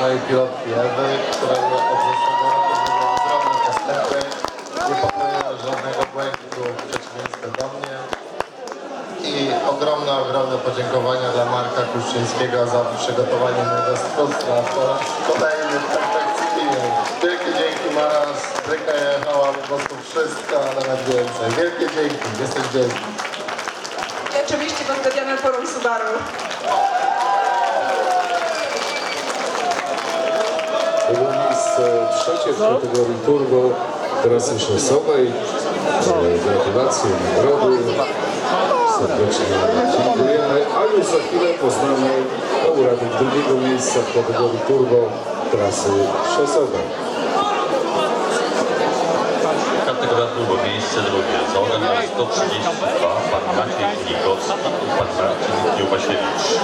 mojej pilotki Ewy, która od zeszłego roku ogromne postępy. Nie popełniła żadnego błędu w przeciwieństwie do mnie. I ogromne, ogromne podziękowania dla Marka Kuszczyńskiego za przygotowanie mojego spróstwa po raz kolejny perfekcyjnie. Wielkie dzięki Maras, Bryka jechała po prostu wszystko, a nawet więcej. Wielkie dzięki, jesteś wielki. I oczywiście pozbawiamy forum Subaru. To było miejsce trzecie w kategorii turbo trasy szosowej. E, Gratulacje, nagrody. Serdecznie dziękujemy. A już za chwilę poznamy laureatów drugiego miejsca w kategorii turbo trasy szosowej. Kategoria turbo miejsce drugie. Załoga numer 132. Pan Maciej Nikos i pan Marcin Kiełbasiewicz.